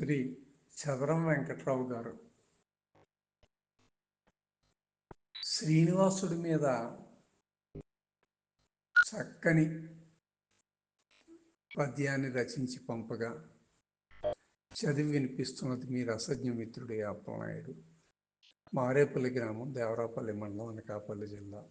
శ్రీ చదరం వెంకట్రావు గారు. శ్రీనివాసుడి మీద చక్కని పద్యాన్ని రచించి పంపగా చదివి వినిపిస్తున్నది మీ రసజ్ఞ మిత్రుడు అప్పలనాయుడు మారేపల్లి గ్రామం దేవరాపల్లి మండలం అనకాపల్లి జిల్లా.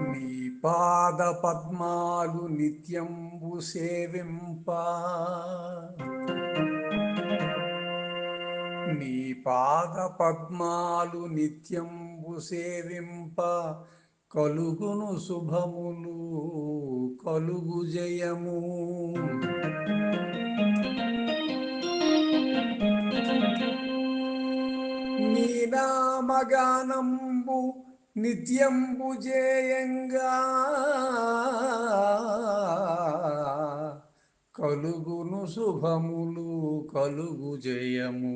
నీ పాద పద్మాలు నిత్యంబు సేవింప. నీ పాద పద్మాలు నిత్యంబు సేవింప. కలుగును శుభములు కలుగు జయము. నీ నామగానంబు నిత్యంబు జేయంగా కలుగును శుభములు కలుగు జయము.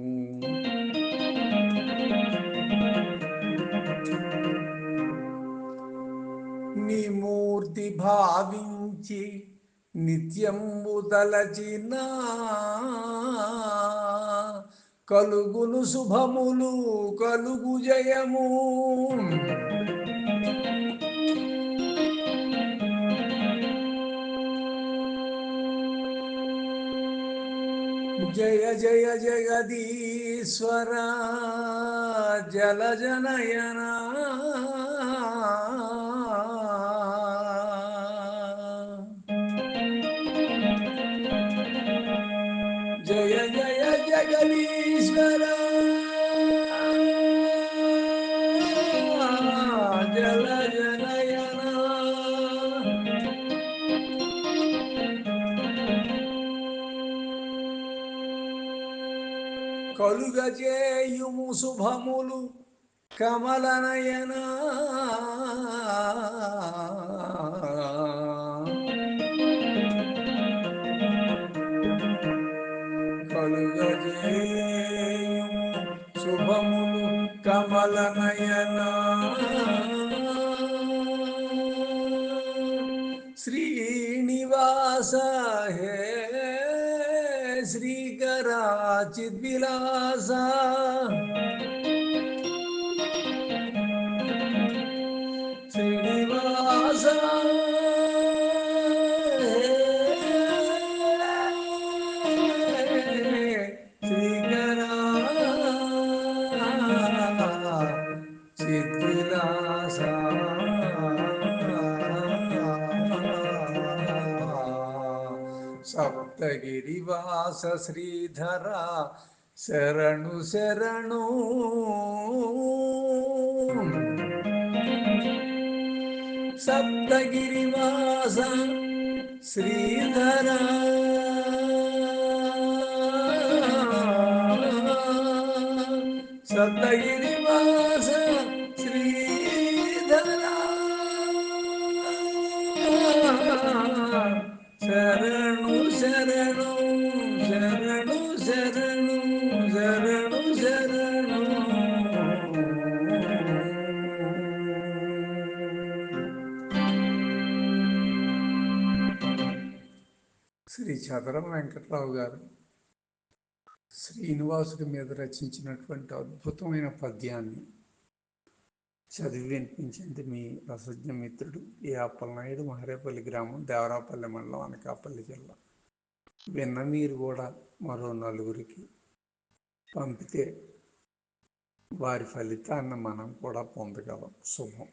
నీ మూర్తి భావించి నిత్యంబు తలచినా కలుగును శుభములు కలుగు జయము. జయ జయ జగదీశ్వర జల జనయన. జయ జయ జగదీ కలుగజేయుము శుభములు కమలనయనా. కలుగజేయుము శుభములు కమలనయన శ్రీనివాస హే శ్రీకరాచిద్విలాస சப்தகிரிவாச ஸ்ரீதரா. சரணு சரணு. சப்தகிரிவாச ஸ்ரீதரா. சப்தகிரிவாச శ్రీ చదరం వెంకట్రావు గారు శ్రీనివాసుడి మీద రచించినటువంటి అద్భుతమైన పద్యాన్ని చదివి వినిపించింది మీ రసజ్ఞ మిత్రుడు ఏ అప్పలనాయుడు మహారేపల్లి గ్రామం దేవరాపల్లి మండలం అనకాపల్లి జిల్లా. విన్న మీరు కూడా మరో నలుగురికి పంపితే వారి ఫలితాన్ని మనం కూడా పొందగలం. శుభం.